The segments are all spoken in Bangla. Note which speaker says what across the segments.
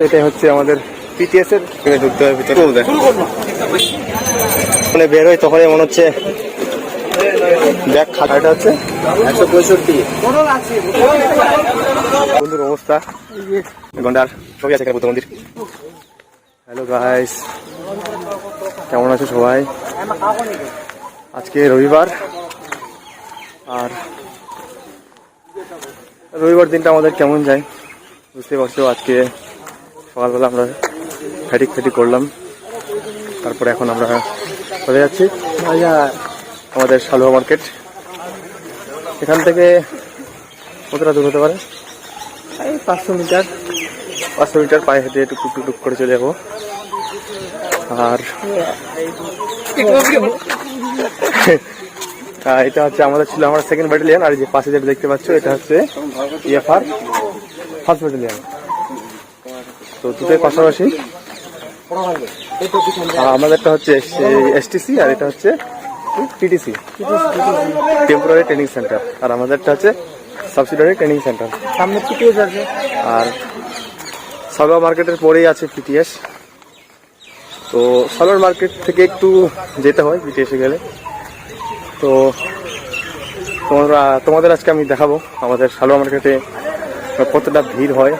Speaker 1: এটাই হচ্ছে আমাদের পিটিএস এর ঢুকতে হবে ভিতরে মানে বের হয় তখনই মনে হচ্ছে ব্যাগ খাটাটা হচ্ছে
Speaker 2: একশো পঁয়ষট্টি।
Speaker 1: বন্ধুর অবস্থা। গন্ডার ছবি আছে এখানে বুদ্ধ মন্দির। হ্যালো গাইস কেমন আছো সবাই? আজকে রবিবার আর রবিবার দিনটা আমাদের কেমন যায় বুঝতে পারছ? আজকে সকালবেলা আমরা ফ্যাটিক ফ্যাটিক করলাম। তারপরে এখন আমরা চলে যাচ্ছি। আমাদের সালুয়া মার্কেট। এখান থেকে কতটা দূর হতে পারে? এই পাঁচশো মিটার। পাঁচশো মিটার পায়ে হেঁটে টুক টুক টুক করে চলে যাব। আর এটা হচ্ছে আমাদের ছিল আমার সেকেন্ড ব্যাটালিয়ান আর যে পাশে যেটা দেখতে পাচ্ছ, এটা হচ্ছে ইএফআর ফার্স্ট ব্যাটালিয়ান তো দুটোই পাশাপাশি? আর আমাদেরটা হচ্ছে এসটিসি আর এটা হচ্ছে টিটিসি টেম্পোরারি ট্রেনিং সেন্টার আর আমাদেরটা হচ্ছে সাবসিডারি ট্রেনিং সেন্টার
Speaker 2: সামনে পিটিএস আছে।
Speaker 1: আর সালোয়ার মার্কেটের পরেই আছে পিটিএস। তো সালোয়ার মার্কেট থেকে একটু যেতে হয় পিটিএসে গেলে। তো তোমরা তোমাদের আজকে আমি দেখাবো আমাদের সালোয়ার মার্কেটে কতটা ভিড় হয়।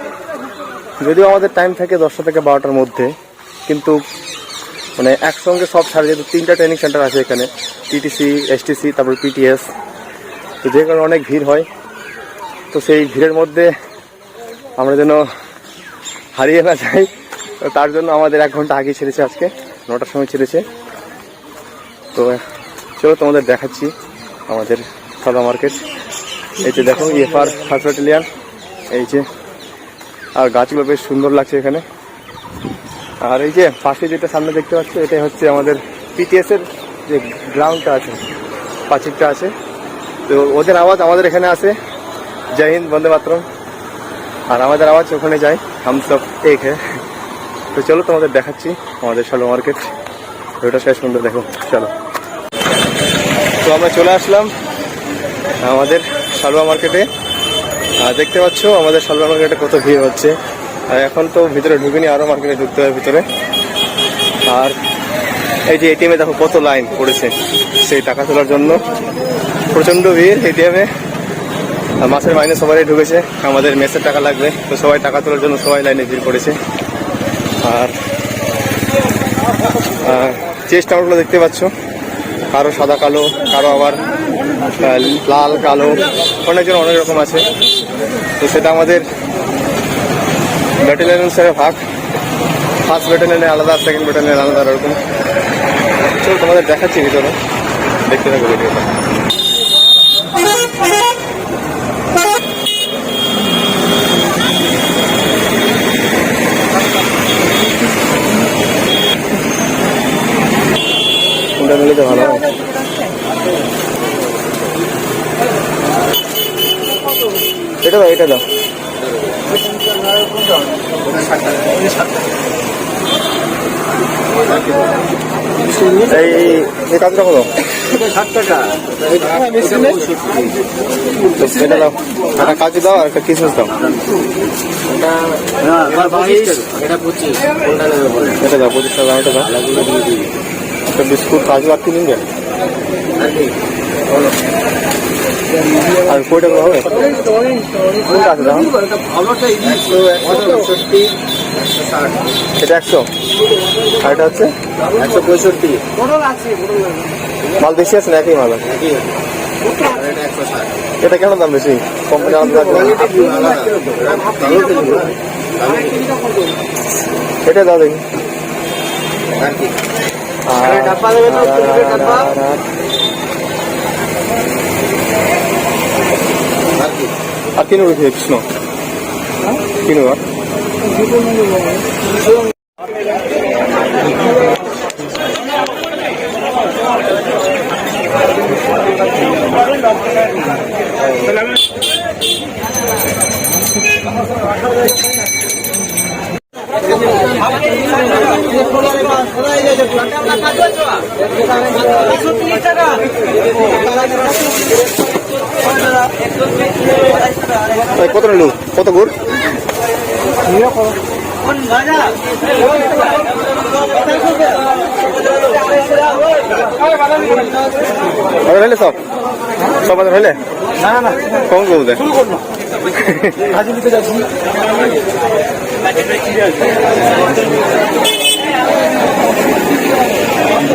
Speaker 1: যদিও আমাদের টাইম থাকে দশটা থেকে বারোটার মধ্যে, কিন্তু মানে একসঙ্গে সব ছাড়া যেহেতু তিনটা ট্রেনিং সেন্টার আছে এখানে টিটিসি এসটিসি তারপর পিটিএস তো যে কারণে অনেক ভিড় হয়। তো সেই ভিড়ের মধ্যে আমরা যেন হারিয়ে না যাই তার জন্য আমাদের এক ঘণ্টা আগে ছেড়েছে আজকে, নটার সময় ছেড়েছে। তো চলো তোমাদের দেখাচ্ছি আমাদের সাদা মার্কেট। এই যে দেখো ফার্স্ট ব্যাটালিয়ান এই যে আর গাছগুলো বেশ সুন্দর লাগছে এখানে। আর এই যে পাশে যেটা সামনে দেখতে পাচ্ছ, এটাই হচ্ছে আমাদের পিটিএস এর যে গ্রাউন্ডটা আছে পাঁচিরটা আছে। তো ওদের আওয়াজ আমাদের এখানে আসে। জয় হিন্দ, বন্দে মাতরম। আর আমাদের আওয়াজ ওখানে যায় হাম এক হ্যাঁ। তো চলো তোমাদের দেখাচ্ছি আমাদের শালো মার্কেট। ওটা শেষ সুন্দর দেখো, চলো। তো আমরা চলে আসলাম আমাদের শালুয়া মার্কেটে। আর দেখতে পাচ্ছ, আমাদের শালুয়া মার্কেটে কত ভিড় হচ্ছে। আর এখন তো ভিতরে ঢুকিনি আরও মার্কেটে ঢুকতে হবে ভিতরে। আর এই যে এটিএমে দেখো কত লাইন পড়েছে, সেই টাকা তোলার জন্য। প্রচণ্ড ভিড় এটিএমে আর মাসের মাইনে সবাই ঢুকেছে, আমাদের মেসের টাকা লাগবে, তো সবাই টাকা তোলার জন্য সবাই লাইনে ভিড় করেছে। আর চেস্ট আউটগুলো দেখতে পাচ্ছ, কারও সাদা, কালো, কারও আবার লাল, কালো অনেকজন অনেক রকম আছে। তো সেটা আমাদের ব্যাটালিয়ন অনুসারে ভাগ। ফার্স্ট ব্যাটালিয়নে আলাদা সেকেন্ড ব্যাটালিয়নে আলাদা এরকম চলো তোমাদের দেখাচ্ছি ভিতরে। দেখতে থাকো ভিডিওটা। কোনটা তো ভালো এটা দাও এটা দাও। এই, এই- কাজটা
Speaker 2: ষাট
Speaker 1: এটা দাও, একটা কাজু দাও আর একটা কিসমিস দাও।
Speaker 2: এটা
Speaker 1: দাও, পঁচিশ টাকা এটা দাও। একটা বিস্কুট কাজু আর কি নিবে
Speaker 2: আর কি
Speaker 1: আর কয়টা করে হবে এটা একশো। আর এটা হচ্ছে?
Speaker 2: একশো পঁয়ষট্টি
Speaker 1: মাল বেশি আছে না একই মাল আছে?
Speaker 2: এটা
Speaker 1: কেন দাম বেশি?
Speaker 2: নিবো
Speaker 1: এটা দাও দেখি।
Speaker 2: আর
Speaker 1: আর-
Speaker 2: ডাব্বা?
Speaker 1: আর- আর- কত নিলু? কত গুড়? হলে সব? সব বাজার হলে
Speaker 2: না না
Speaker 1: কম
Speaker 2: যাচ্ছি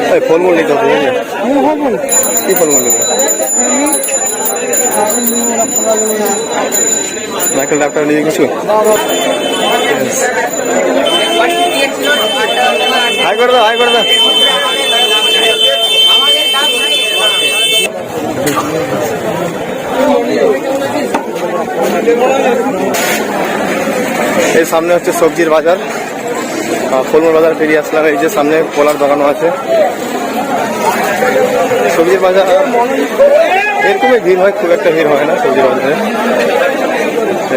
Speaker 1: এই ফলমূল নিতে হবে? কি ফলমূল নেবে? নারকেল ডাক্তার নিয়ে কিছু হাই করে দাও হাই করে দাও এই সামনে হচ্ছে সবজির বাজার। ফলমূল বাজার পেরিয়ে আসলাম। এই যে সামনে পোলার দোকানও আছে। সবজির বাজার এরকমই ভিড় হয়, খুব একটা ভিড় হয় না সবজির বাজারে।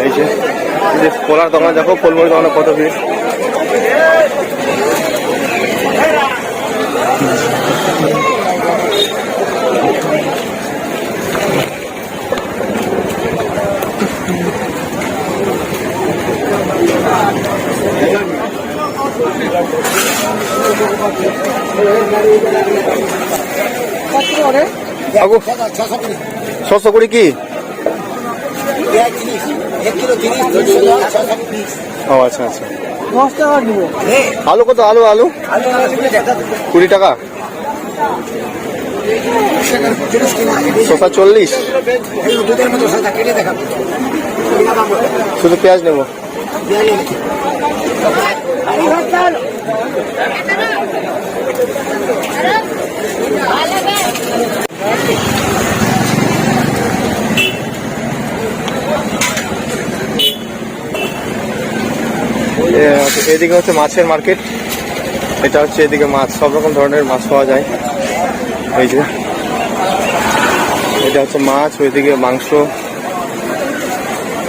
Speaker 1: এই যে যে পোলার দোকান, দেখো ফলমূল দোকানে কত ভিড়। আগু ছশো কুড়ি কি? ও আচ্ছা আচ্ছা। আলু কত? আলু আলু? কুড়ি টাকা? শসা চল্লিশ। শুধু পেঁয়াজ নেব। এদিকে হচ্ছে মাছের মার্কেট এটা হচ্ছে এদিকে মাছ, সব রকম ধরনের মাছ পাওয়া যায়। এই যে, এটা হচ্ছে মাছ, ওইদিকে মাংস।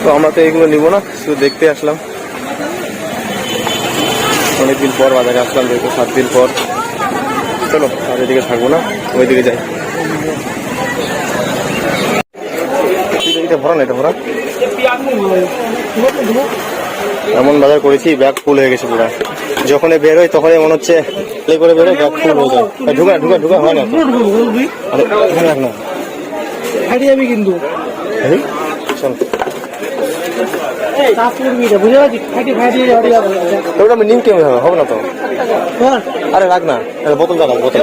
Speaker 1: তো আমরা তো এগুলো নিব না, শুধু দেখতে আসলাম। অনেকদিন পর বাজারে আসলাম দেখো সাত দিন পর। চলো, আর এদিকে থাকব না, ওইদিকে যাই। এটা ভরা না এটা ভরা? এমন বাজার করেছি ব্যাগ ফুল হয়ে গেছে পুরো। যখনই বের হয় তখনই মনে হচ্ছে প্লে করে বেরোয় ব্যাগ ফুল হয়ে যায়। ঢুকা ঢুকা ঢুকা হয় না না
Speaker 2: ফাটি যাবি কিন্তু।
Speaker 1: চল। ওটা নিম কেমন হবে হবে না তো? আরে রাখ না বোতল রাখ বোতল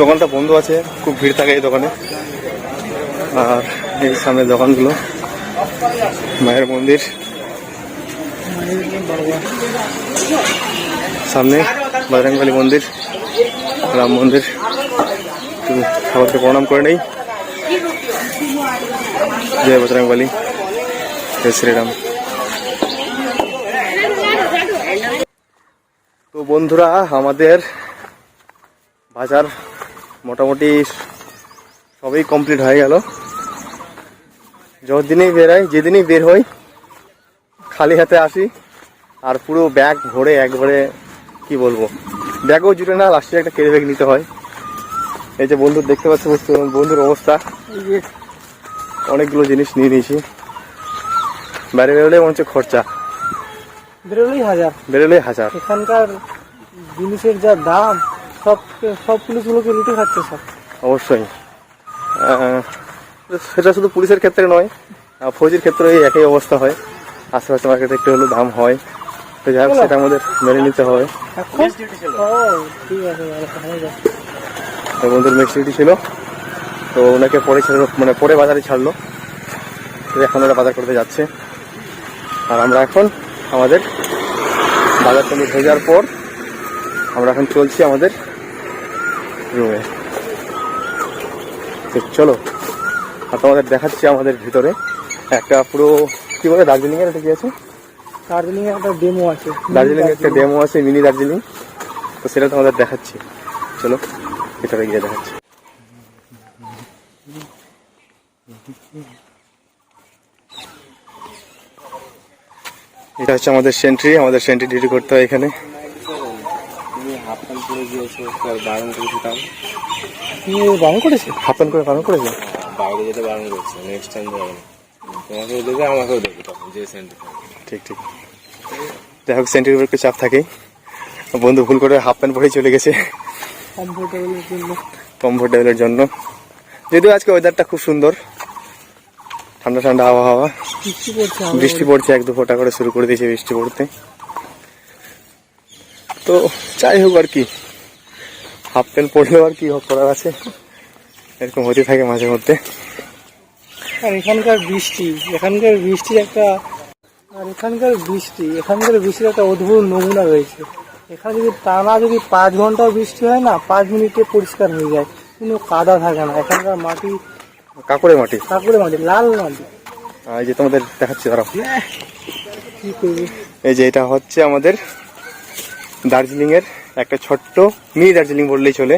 Speaker 1: দোকানটা বন্ধ আছে, খুব ভিড় থাকে এই দোকানে। আর এই সামনে দোকানগুলো, মায়ের মন্দির। সামনে বজরংবলী মন্দির, রাম মন্দির। সবাইকে প্রণাম করে নেই। জয় বজরংবলী জয় শ্রীরাম। তো বন্ধুরা, আমাদের বাজার মোটামুটি সবই কমপ্লিট হয়ে গেল। যতদিনই বেরোয় যেদিনই বের হই, খালি হাতে আসি আর পুরো ব্যাগ ভরে একবারে কি বলব? ব্যাগও জুটে না লাস্টে একটা কেড়ে ব্যাগ নিতে হয়। এই যে বন্ধু দেখতে পাচ্ছ বন্ধুর অবস্থা। অনেকগুলো জিনিস নিয়ে নিয়েছি। বাইরে বেরোলে মনে হচ্ছে খরচা।
Speaker 2: বেরোলেই হাজার।
Speaker 1: বেরোলে হাজার।
Speaker 2: এখানকার জিনিসের যা দাম সব সব পুলিশগুলোকে লুটে খাচ্ছে সব।
Speaker 1: অবশ্যই। সেটা শুধু পুলিশের ক্ষেত্রে নয় ফৌজির ক্ষেত্রে এই একই অবস্থা হয়। আশেপাশে মার্কেটে একটু হলেও দাম হয়। তো যাই হোক সেটা আমাদের মেনে নিতে হবে। বন্ধুর মেক্সিটি ছিল। তো ওনাকে পরে ছাড়লো মানে পরে বাজারে ছাড়লো। তো এখন ওরা বাজার করতে যাচ্ছে। আর আমরা এখন আমাদের বাজার কমপ্লিট হয়ে যাওয়ার পর আমরা এখন চলছি আমাদের রুমে তো চলো আর তোমাদের দেখাচ্ছি আমাদের ভিতরে। একটা পুরো কি বলে দার্জিলিং এর একটা কি আছে?
Speaker 2: দার্জিলিং এ একটা ডেমো আছে
Speaker 1: দার্জিলিং এর একটা ডেমো আছে মিনি দার্জিলিং। তো সেটা তোমাদের দেখাচ্ছি। চলো ভিতরে গিয়ে দেখাচ্ছি। এটা হচ্ছে আমাদের সেন্ট্রি আমাদের সেন্ট্রি ডিউটি করতে হয় এখানে।
Speaker 3: বারণ করেছে
Speaker 1: হাফ প্যান্ট করে বারণ করেছে
Speaker 3: বাইরে যেতে বারণ করছে নেক্সট টাইম যাবে তোমাকেও দেবে আমাকেও দেবে তখন যে সেন্টার
Speaker 1: ঠিক ঠিক। যাই হোক সেন্টির উপর একটু চাপ থাকেই। বন্ধু ভুল করে হাফ প্যান্ট পরেই চলে গেছে।
Speaker 2: কমফোর্টেবলের জন্য।
Speaker 1: কমফোর্টেবলের জন্য। যদিও আজকে ওয়েদারটা খুব সুন্দর। ঠান্ডা ঠান্ডা হাওয়া হাওয়া
Speaker 2: বৃষ্টি পড়ছে
Speaker 1: এক দু ফোঁটা করে শুরু করে দিয়েছে বৃষ্টি পড়তে। তো যাই হোক আর কি হাফ প্যান্ট পরলেও আর কি করার আছে। এরকম হতে থাকে মাঝে মধ্যে।
Speaker 2: আর এখানকার বৃষ্টি এখানকার বৃষ্টির একটা আর এখানকার বৃষ্টি এখানকার বৃষ্টির একটা অদ্ভুত নমুনা রয়েছে। এখানে যদি টানা যদি পাঁচ ঘন্টাও বৃষ্টি হয় না পাঁচ মিনিটে পরিষ্কার হয়ে যায়। কোনো কাদা থাকে না। এখানকার মাটি
Speaker 1: কাকুরে মাটি?
Speaker 2: কাকুরে মাটি লাল মাটি।
Speaker 1: এই যে তোমাদের দেখাচ্ছি
Speaker 2: কি করবি?
Speaker 1: এই যে এটা হচ্ছে আমাদের দার্জিলিং এর একটা ছোট্ট মিনি দার্জিলিং বললেই চলে।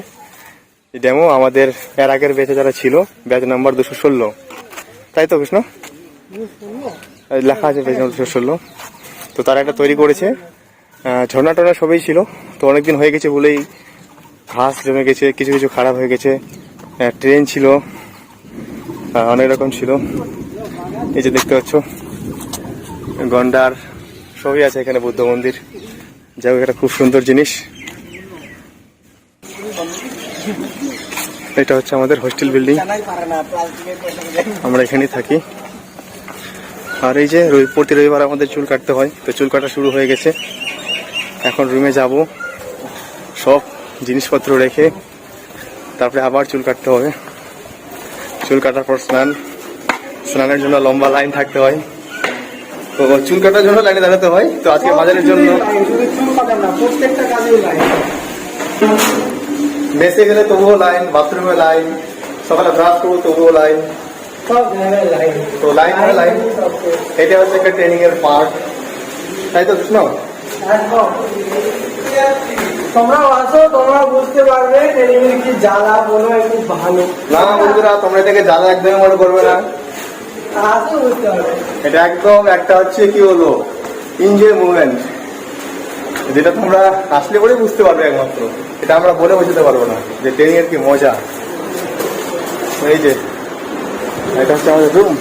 Speaker 1: এই ডেমো আমাদের এর আগের ব্যাচে যারা ছিল ব্যাচ নাম্বার দুশো ষোলো। তাই তো কৃষ্ণ? লেখা আছে ব্যাচ নাম্বার দুশো ষোলো। তো তারা এটা তৈরি করেছে। ঝর্ণা টর্ণা সবই ছিল। তো অনেকদিন হয়ে গেছে বলেই ঘাস জমে গেছে কিছু কিছু খারাপ হয়ে গেছে। ট্রেন ছিল। অনেক রকম ছিল। এই যে দেখতে পাচ্ছ, গন্ডার সবই আছে এখানে বুদ্ধ মন্দির। যাই হোক, এটা খুব সুন্দর জিনিস। এটা হচ্ছে আমাদের হোস্টেল বিল্ডিং। আমরা এখানেই থাকি। আর এই যে প্রতি রবিবার আমাদের চুল কাটতে হয়। তো চুল কাটা শুরু হয়ে গেছে। এখন রুমে যাব। সব জিনিসপত্র রেখে তারপরে আবার চুল কাটতে হবে। চুল কাটার পর স্নান। স্নানের জন্য লম্বা লাইন থাকতে হয়। তো চুল কাটার জন্য লাইনে দাঁড়াতে হয়। তো আজকে বাজারের জন্য মেসে গেলে তবুও লাইন, বাথরুমে লাইন, সকালে ব্রাশ করব তবুও লাইন। তো লাইন মানে লাইন। এটা হচ্ছে একটা ট্রেনিং এর পার্ট তাই তো, কৃষ্ণ?
Speaker 2: তোমরাও আসো তোমরা বুঝতে পারবে কি জ্বালা বলো একটু ভালো।
Speaker 1: না বন্ধুরা তোমরা এটাকে জ্বালা একদমই মনে করবে না।
Speaker 2: আসো বুঝতে পারবে।
Speaker 1: এটা একদম একটা হচ্ছে কি হলো এনজয় মুভমেন্ট। যেটা তোমরা আসলে পরেই বুঝতে পারবে একমাত্র। এটা আমরা বলে বোঝাতে পারব না যে ট্রেনিং এর কি মজা। এই যে এটা হচ্ছে আমাদের রুম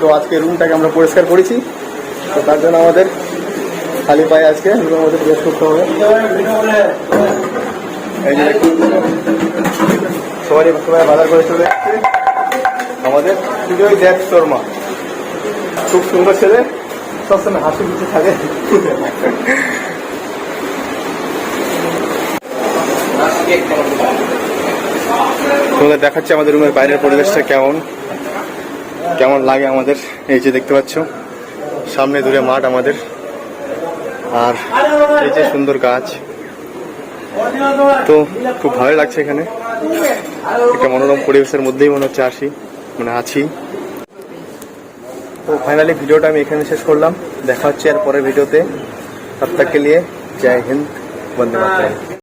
Speaker 1: তো আজকে রুমটাকে আমরা পরিষ্কার করেছি। তো তার জন্য আমাদের খালি পায়ে আজকে রুমের মধ্যে প্রবেশ করতে হবে। এই সবাই সবাই বাজার করে চলে আমাদের সুজয় দেব শর্মা। খুব সুন্দর ছেলে। সবসময় হাসি খুশি থাকে। তোমাদের দেখাচ্ছে আমাদের রুমের বাইরের পরিবেশটা কেমন। কেমন লাগে আমাদের? এই যে দেখতে পাচ্ছ, সামনে দূরে মাঠ আমাদের। আর এই যে সুন্দর গাছ। তো খুব ভালো লাগছে এখানে। একটা মনোরম পরিবেশের মধ্যেই মনে হচ্ছে আসি মানে আছি। তো ফাইনালি ভিডিওটা আমি এখানে শেষ করলাম। দেখা হচ্ছে আর পরের ভিডিওতে। সপ্তাহকে নিয়ে জয় হিন্দ, বন্দে মাতরম।